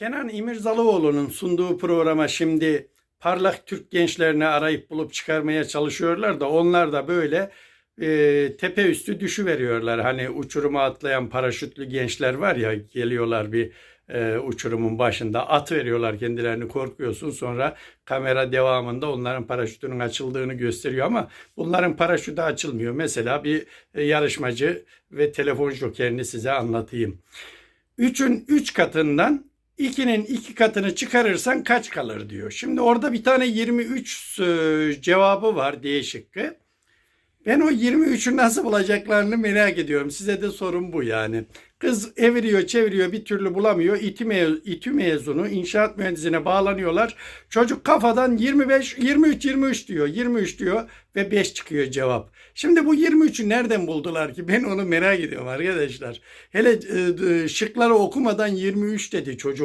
Kenan İmirzalıoğlu'nun sunduğu programa şimdi parlak Türk gençlerini arayıp bulup çıkarmaya çalışıyorlar da onlar da böyle e, tepe üstü düşüveriyorlar. Hani uçuruma atlayan paraşütlü gençler var ya geliyorlar bir e, uçurumun başında at veriyorlar kendilerini korkuyorsun sonra kamera devamında onların paraşütünün açıldığını gösteriyor ama bunların paraşütü açılmıyor. Mesela bir e, yarışmacı ve telefon jokerini size anlatayım. 3'ün 3 katından 2'nin 2 katını çıkarırsan kaç kalır diyor. Şimdi orada bir tane 23 e, cevabı var D şıkkı. Ben o 23'ü nasıl bulacaklarını merak ediyorum. Size de sorun bu yani. Kız eviriyor çeviriyor bir türlü bulamıyor. İTÜ, mez- İTÜ mezunu inşaat mühendisine bağlanıyorlar. Çocuk kafadan 25, 23, 23 diyor. 23 diyor ve 5 çıkıyor cevap. Şimdi bu 23'ü nereden buldular ki? Ben onu merak ediyorum arkadaşlar. Hele e, e, şıkları okumadan 23 dedi çocuk.